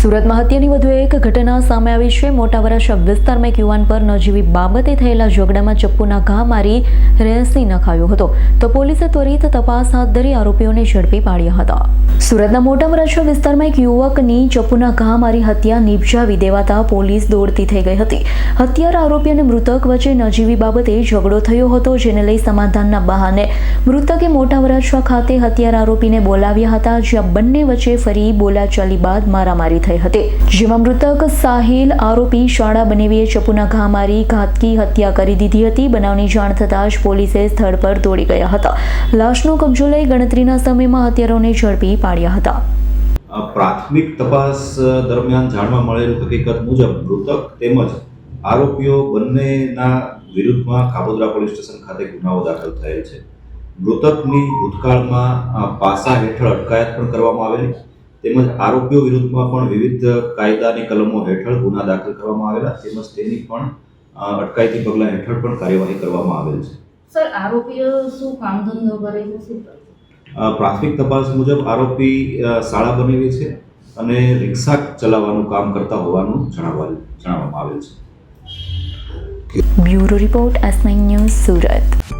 સુરતમાં હત્યાની વધુ એક ઘટના સામે આવી છે. મોટા વરાછા વિસ્તારમાં એક યુવાન પર નજીવી બાબતે થયેલા ઝઘડામાં ચપ્પુના ઘા મારી રેસી નખાયો હતો. તો પોલીસે ત્વરિત તપાસ હાથ ધરી આરોપીઓને ઝડપી પાડ્યા હતા. સુરતના મોટા વરાછા વિસ્તારમાં એક યુવકની ચપ્પુના ઘા મારી હત્યા નિપજાવી દેવાતા પોલીસ દોડતી થઈ ગઈ હતી. હત્યાર આરોપી અને મૃતક વચ્ચે નજીવી બાબતે ઝઘડો થયો હતો, જેને લઈ સમાધાનના બહાને મૃતકે મોટા વરાછા ખાતે હત્યાર આરોપીને બોલાવ્યા હતા, જ્યાં બંને વચ્ચે ફરી બોલાચાલી બાદ મારામારી થઈ હતી, જેમાં મૃતક સાહિલ આરોપી શાળા બનેવીએ ચપુના ઘા મારી, ઘાતકી હત્યા કરી દીધી હતી. બનાવની જાણ થતાં જ પોલીસે સ્થળ પર દોડી ગયા હતા. લાશનો કબજો લઈ ગણતરીના સમયમાં હત્યારોને ઝડપી પાડ્યા હતા. પ્રાથમિક તપાસ દરમિયાન જાણવા મળેલ હકીકત મુજબ મૃતક તેમજ આરોપીઓ બંનેના વિરુદ્ધમાં કાબોદરા પોલીસ સ્ટેશન ખાતે ગુનાઓ દાખલ થયેલ છે. મૃતકની ભૂતકાળમાં પાસા હેઠળ અટકાયત પણ કરવામાં આવેલી. તેમજ આરોપીઓ વિરુદ્ધમાં પણ વિવિધ કાયદાની કલમો હેઠળ ગુના દાખલ કરવામાં આવેલા તેમજ તેની પણ અટકાયતી પગલાં હેઠળ પણ કાર્યવાહી કરવામાં આવેલ છે. સર આરોપીઓ શું કામ ધંધો કરે છે? શું પ્રાથમિક તપાસ મુજબ આરોપી શાળા બનેવી છે અને રિક્ષા ચલાવવાનું કામ કરતા હોવાનું જણાવવા જણાવવામાં આવેલ છે. Bureau report S nine news Surat.